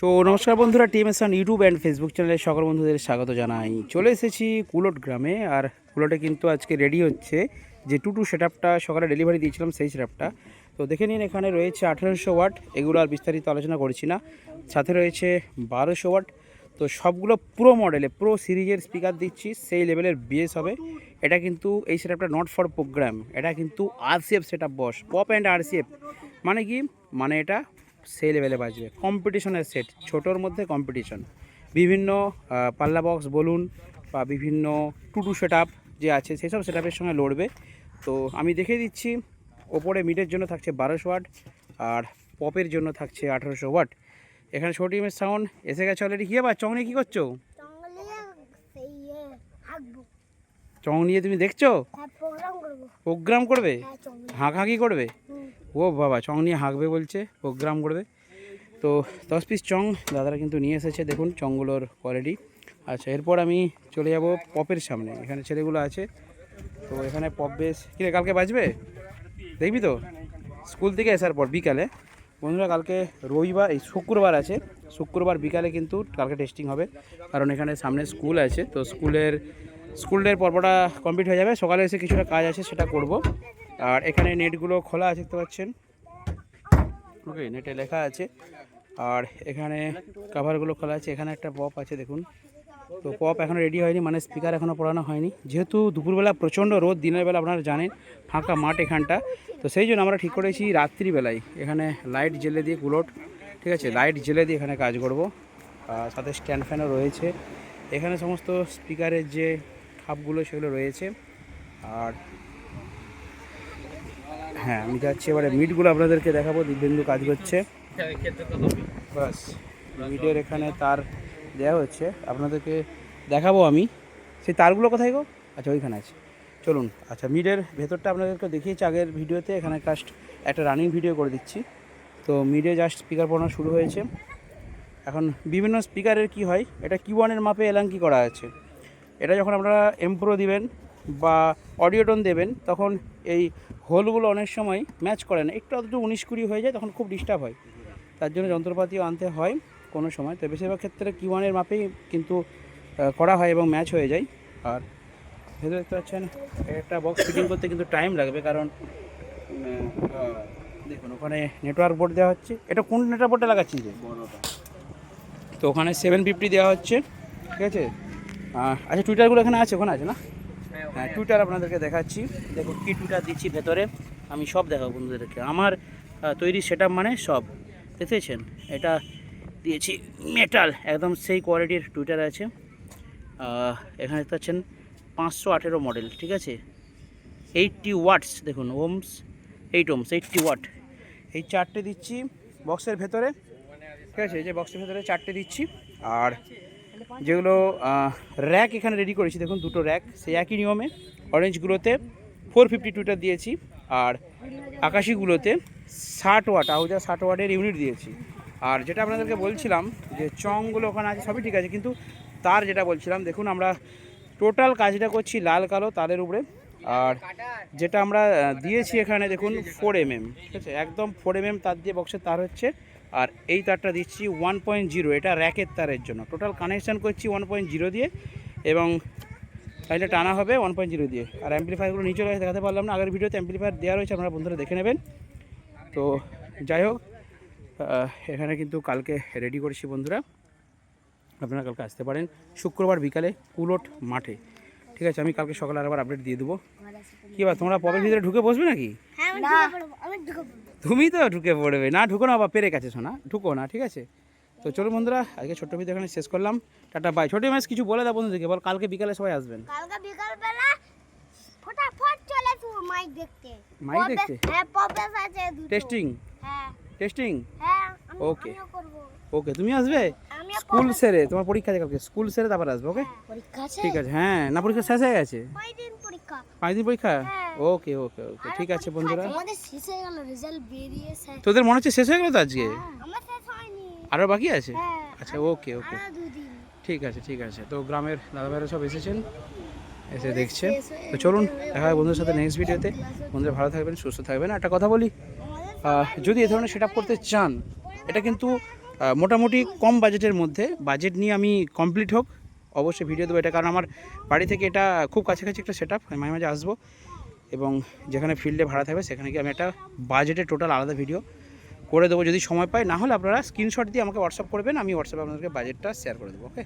তো নমস্কার বন্ধুরা team Ehsan YouTube and Facebook চ্যানেলে সকল বন্ধুদের স্বাগত জানাই। চলে এসেছি কুলট গ্রামে, আর কুলটে কিন্তু আজকে রেডি হচ্ছে যে টু টু সেট আপটা সকালে ডেলিভারি দিয়েছিলাম, সেই সেট আপটা তো দেখে নিন, এখানে রয়েছে আঠেরোশো ওয়াট, এগুলো আর বিস্তারিত আলোচনা করছি না। সাথে রয়েছে বারোশো ওয়াট। তো সবগুলো পুরো মডেলে পুরো সিরিজের স্পিকার দিচ্ছি, সেই লেভেলের বিএস হবে। এটা কিন্তু এই সেট আপটা নট ফর প্রোগ্রাম এটা কিন্তু আরসিএফ সেট আপ বস পপ অ্যান্ড আরসিএফ মানে কি? মানে এটা সেই লেভেলে বাজবে কম্পিটিশনের সেট ছোটোর মধ্যে কম্পিটিশন বিভিন্ন পাল্লা বক্স বলুন বা বিভিন্ন টুটু সেট যে আছে সেসব সেট সঙ্গে লড়বে। তো আমি দেখে দিচ্ছি ওপরে মিডের জন্য থাকছে বারোশো ওয়াট আর পপের জন্য থাকছে আঠারোশো ওয়াট এখানে ছোট টিমের সাউন্ড এসে গেছে অলরেডি কী আবার চং নিয়ে কী করছ? চং নিয়ে তুমি দেখছ? হ্যাঁ প্রোগ্রাম করবে। হ্যাঁ হাঁকাহাঁকি করবে। ও বাবা, চং নিয়ে হাঁকবে বলছে, প্রোগ্রাম করবে। তো দশ পিস চং দাদারা কিন্তু নিয়ে এসেছে, দেখুন চংগুলোর কোয়ালিটি আচ্ছা এরপর আমি চলে যাব পপের সামনে, এখানে ছেলেগুলো আছে। তো এখানে পপ বেশ কিরে কালকে বাজবে? দেখবি তো? স্কুল থেকে আসার পর, বিকালে। বন্ধুরা, কালকে রবিবার, এই শুক্রবার আছে। শুক্রবার বিকালে কিন্তু কালকে টেস্টিং হবে। কারণ এখানে সামনে স্কুল আছে, তো স্কুলের স্কুলের পর্বটা কমপ্লিট হয়ে যাবে। সকালে এসে কিছুটা কাজ আছে, সেটা করব। আর এখানে নেটগুলো খোলা আছে, দেখতে পাচ্ছেন? ওকে, নেটে লেখা আছে। আর এখানে কাভারগুলো খোলা আছে। এখানে একটা পপ আছে, দেখুন। তো পপ এখনও রেডি হয়নি মানে স্পিকার এখনও পড়ানো হয়নি। যেহেতু দুপুরবেলা প্রচণ্ড রোদ, দিনের বেলা আপনারা জানেন, ফাঁকা মাঠ এখানটা। তো সেই জন্য আমরা ঠিক করেছি রাত্রিবেলায়। এখানে লাইট জেলে দিয়ে কুলোট, ঠিক আছে? লাইট জেলে দিয়ে এখানে কাজ করব। আর সাথে স্ট্যান্ড ফ্যানও রয়েছে। এখানে সমস্ত স্পিকারের যে খাপগুলো সেগুলো রয়েছে। আর হ্যাঁ আমি যাচ্ছি। এবারে মিটগুলো আপনাদেরকে দেখাবো দিব্যেন্দু কাজ করছে। বাস মিটের এখানে তার দেওয়া হচ্ছে। আপনাদেরকে দেখাবো আমি। সেই তারগুলো কোথায় গো? আচ্ছা ওইখানে আছে। চলুন আচ্ছা মিডের ভেতরটা আপনাদেরকে দেখিয়েছি আগের ভিডিওতে। এখানে কাস্ট একটা রানিং ভিডিও করে দিচ্ছি। তো মিডে জাস্ট স্পিকার পড়ানো শুরু হয়েছে। এখন বিভিন্ন স্পিকারের কি হয়, এটা কি ওয়ানের মাপে এলাঙ্কি করা আছে। এটা যখন আপনারা এমপ্রো দিবেন বা অডিওটন দেবেন তখন এই হোলগুলো অনেক সময় ম্যাচ করে না। একটু অতটু উনিশ কুড়ি হয়ে যায় তখন খুব ডিস্টার্ব হয়। তার জন্য যন্ত্রপাতিও আনতে হয় কোনো সময়। তো বেশিরভাগ ক্ষেত্রে কি ওয়ানের মাপেই কিন্তু করা হয় এবং ম্যাচ হয়ে যায়। আর ভেতরে দেখতে পাচ্ছেন একটা বক্স ফিটিং করতে কিন্তু টাইম লাগবে কারণ দেখুন ওখানে নেটওয়ার্ক বোর্ড দেওয়া হচ্ছে। এটা কোন নেটওয়ার্ক বোর্ডে লাগাচ্ছি যে? তো ওখানে সেভেন ফিফটি দেওয়া হচ্ছে। ঠিক আছে? আচ্ছা টুইটারগুলো এখানে আছে ওখানে আছে না? হ্যাঁ টুইটার আপনাদেরকে দেখাচ্ছি। দেখুন কী টুইটার দিচ্ছি ভেতরে। আমি সব দেখাবো বন্ধুদেরকে। আমার তৈরি সেট মানে সব। দেখেছেন? এটা দিয়েছি মেটাল একদম সেই কোয়ালিটির টুইটার আছে। এখানে দেখতে পাচ্ছেন পাঁচশো আঠেরো মডেল ঠিক আছে? এইটটি ওয়াটস দেখুন ohms eight ohms eighty watt এই চারটে দিচ্ছি বক্সের ভেতরে, ঠিক আছে? যে বক্সের ভেতরে চারটে দিচ্ছি। আর যেগুলো র্যাক এখানে রেডি করেছি। দেখুন, দুটো র্যাক সেই একই নিয়মে অরেঞ্জগুলোতে ফোর ফিফটি টুটা দিয়েছি আর আকাশিগুলোতে ষাট ওয়াট আউজা ষাট ওয়াটের ইউনিট দিয়েছি। আর যেটা আপনাদেরকে বলছিলাম যে চংগুলো ওখানে আছে, সবই ঠিক আছে, কিন্তু তার যেটা বলছিলাম, দেখুন আমরা টোটাল কাজটা করছি লাল, কালো তারের উপরে। আর যেটা আমরা দিয়েছি এখানে, দেখুন ফোর এম এম ঠিক আছে? একদম ফোর এম এম তার দিয়ে বক্সের তার হচ্ছে আর এই তারটা দিচ্ছি ওয়ান পয়েন্ট জিরো এটা র্যাকের তারের জন্য। টোটাল কানেকশান করছি ওয়ান পয়েন্ট জিরো দিয়ে এবং এটা টানা হবে ওয়ান পয়েন্ট জিরো দিয়ে। আর অ্যাম্পলিফায়ারগুলো নিচে রয়েছে দেখাতে পারলাম না আগের ভিডিওতে অ্যাম্পলিফায়ার দেওয়া রয়েছে আপনারা বন্ধুরা দেখে নেবেন। তো যাই হোক এখানে কিন্তু কালকে রেডি করেছি বন্ধুরা। আপনারা কালকে আসতে পারেন। শুক্রবার বিকালে কুলোট মাঠে। ঠিক আছে আমি কালকে সকালে আরেকবার আপডেট দিয়ে দেবো। কি বা তোমরা পবের ভিতরে ঢুকে বসবে নাকি? তুমি তো ঢুকে পড়বে। না ঢুকো না বা পেরে গেছে শোনা ঢুকো না ঠিক আছে? তো চলো বন্ধুরা আজকে ছোট্ট ভিডিও এখানে শেষ করলাম। টাটা বাই ছোটো ম্যাচ কিছু বলে দাও বন্ধুদেরকে। বল কালকে বিকালে সবাই আসবেন। কালকে বিকাল বেলা ফটাফট চলে তো মাইক দেখতে। মাইক দেখতে? হ্যাঁ পপেস আছে দুটো। টেস্টিং হ্যাঁ। টেস্টিং হ্যাঁ করব। ওকে তুমি আসবে? স্কুল সেরে তোমার পরীক্ষা আছে কালকে? স্কুল সেরে তারপর আসবে ওকে পরীক্ষা আছে? ঠিক আছে হ্যাঁ না পরীক্ষা শেষ হয়ে গেছে? কয়দিন পরীক্ষা। পাঁচ দিন পরীক্ষা? হ্যাঁ। ওকে ওকে ওকে ঠিক আছে বন্ধুরা। আমাদের শেষ হয়ে গেল রেজাল্ট বেরিয়েছে। তোদের মনে হচ্ছে শেষ হয়ে গেল তো আজকে? আমার শেষ হয়নি। আরও বাকি আছে? হ্যাঁ আচ্ছা ওকে ওকে আরও ঠিক আছে ঠিক আছে। তো গ্রামের দাদা ভাইরা সব এসেছেন এসে দেখছেন তো চলুন দেখা হয় বন্ধুদের সাথে নেক্সট ভিডিওতে বন্ধুরা ভালো থাকবেন সুস্থ থাকবেন। একটা কথা বলি যদি এ ধরনের সেট আপ করতে চান এটা কিন্তু মোটামুটি কম বাজেটের মধ্যে। বাজেট নিয়ে আমি কমপ্লিট হোক, অবশ্যই ভিডিও দেবো এটা, কারণ আমার বাড়ি থেকে এটা খুব কাছাকাছি একটা সেট আপ মাঝে মাঝে আসব। এবং যেখানে ফিল্ডে ভাড়া থাকবে, সেখানে গিয়ে আমি একটা বাজেটে টোটাল আলাদা ভিডিও করে দেবো, যদি সময় পাই। না হলে আপনারা স্ক্রিনশট দিয়ে আমাকে হোয়াটসঅ্যাপ করবেন, আমি হোয়াটসঅ্যাপে আপনাদেরকে বাজেটটা শেয়ার করে দেবো ওকে